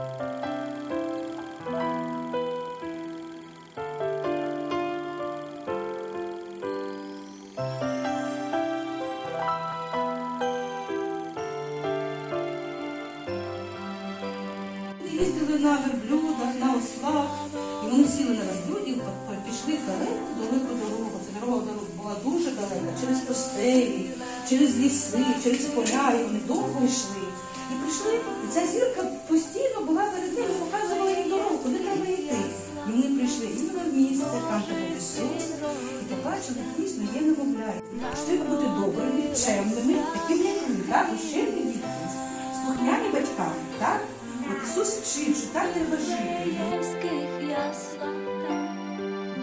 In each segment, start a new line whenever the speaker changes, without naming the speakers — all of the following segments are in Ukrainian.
Їздили на верблюдах, на ослах, і вони сіли на верблюдів, пішли далеку далеку дорогу. Ця дорога була дуже далека, через пустелі, через ліси, через поля, і вони довго йшли. І прийшли, і ця зірка постійно була перед ними, показувала їм дорогу, куди треба йти. І вони прийшли іменно в місце, там де був і побачили, дійсно є немовля. Що бути добрими, чемними, такими, як ми, так, ущільні діти, слухняні батьками, так? От Ісус вчив, що так треба жити.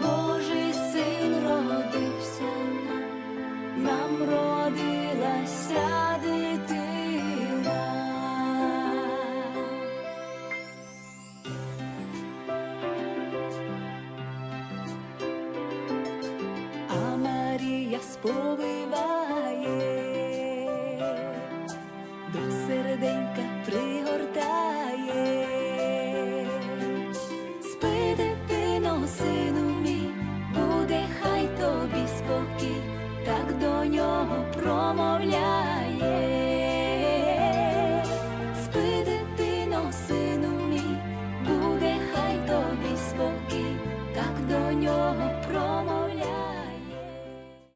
Божий син родився нам родилася я сповиває, до серденька пригортає, спи дитино, сину мій, буде, хай тобі спокій, так до нього промовляє, спи дитино, мій, буде, хай тобі спокій, так до нього промовляє.